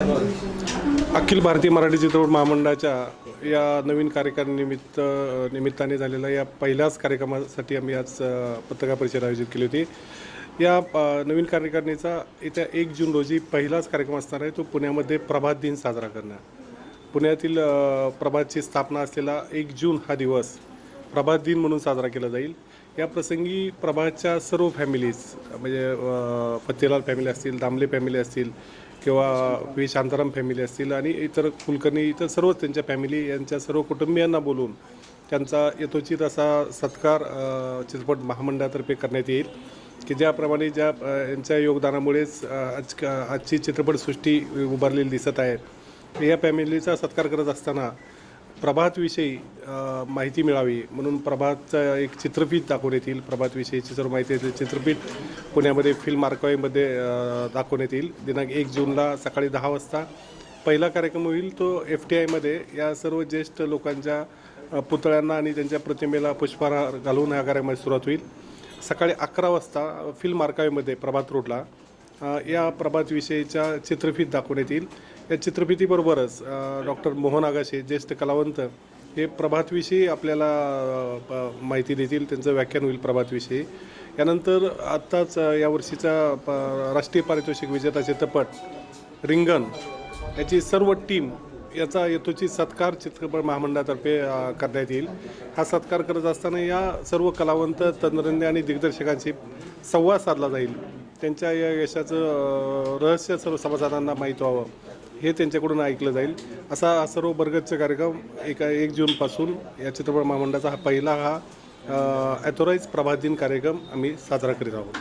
अखिल भारतीय मराठी चित्रपट महामंडळाच्या या नवीन कार्यक्रमानिमित्त निमित्ताने झालेल्या या पहिल्याच कार्यक्रमासाठी आम्ही आज पत्रकार परिषद आयोजित केली होती. या नवीन कार्यकारिणीचा येत्या एक जून रोजी पहिलाच कार्यक्रम असणार आहे. तो पुण्यामध्ये प्रभात दिन साजरा करणं पुण्यातील प्रभातची स्थापना असलेला एक जून हा दिवस प्रभात दिन म्हणून साजरा केला जाईल. या प्रसंगी प्रभातच्या सर्व फॅमिलीज म्हणजे अ, पत्तेलाल फॅमिली असतील दामले फॅमिली असतील किंवा व्ही शांताराम फॅमिली असतील आणि इतर कुलकर्णी इतर सर्वच त्यांच्या फॅमिली यांच्या सर्व कुटुंबियांना बोलून त्यांचा यथोचित असा सत्कार चित्रपट महामंडळातर्फे करण्यात येईल. की ज्याप्रमाणे ज्या यांच्या योगदानामुळेच आज आजची चित्रपटसृष्टी उभारलेली दिसत आहे. या फॅमिलीचा सत्कार करत असताना प्रभातविषयी माहिती मिळावी म्हणून प्रभातचं एक चित्रपीठ दाखवण्यात येईल प्रभातविषयीची सर्व माहिती आहे ते पुण्यामध्ये फिल्म आर्काईव्हमध्ये दाखवून दाखवण्यात येईल दिनांक एक जूनला सकाळी दहा वाजता पहिला कार्यक्रम होईल तो एफ टी आयमध्ये. या सर्व ज्येष्ठ लोकांच्या पुतळ्यांना आणि त्यांच्या प्रतिमेला पुष्पहार घालून ह्या कार्यक्रमाची सुरुवात होईल. सकाळी अकरा वाजता फिल्म मार्कावेमध्ये प्रभात रोडला या प्रभातविषयीच्या चित्रफीत दाखवण्यात येईल या चित्रफितीबरोबरच डॉक्टर मोहन आगाशे ज्येष्ठ कलावंत हे प्रभातविषयी आपल्याला प- माहिती देतील. त्यांचं व्याख्यान होईल प्रभातविषयी यानंतर आत्ताच यावर्षीचा प- राष्ट्रीय पारितोषिक विजेता चित्रपट रिंगण याची सर्व टीम याचा यथोचित सत्कार चित्रपट महामंडळातर्फे करण्यात येईल. हा सत्कार करत असताना या सर्व कलावंत तंत्रज्ञ आणि दिग्दर्शकांशी संवाद साधला जाईल. त्यांच्या या यशाचं रहस्य सर्व समाजांना माहीत व्हावं. हे त्यांच्याकडून ऐकलं जाईल. असा सर्व बरगतचा कार्यक्रम एका एक जूनपासून या चित्रपट महामंडळाचा हा पहिला हा ॲथोराईज प्रभात दिन कार्यक्रम आम्ही साजरा करीत आहोत.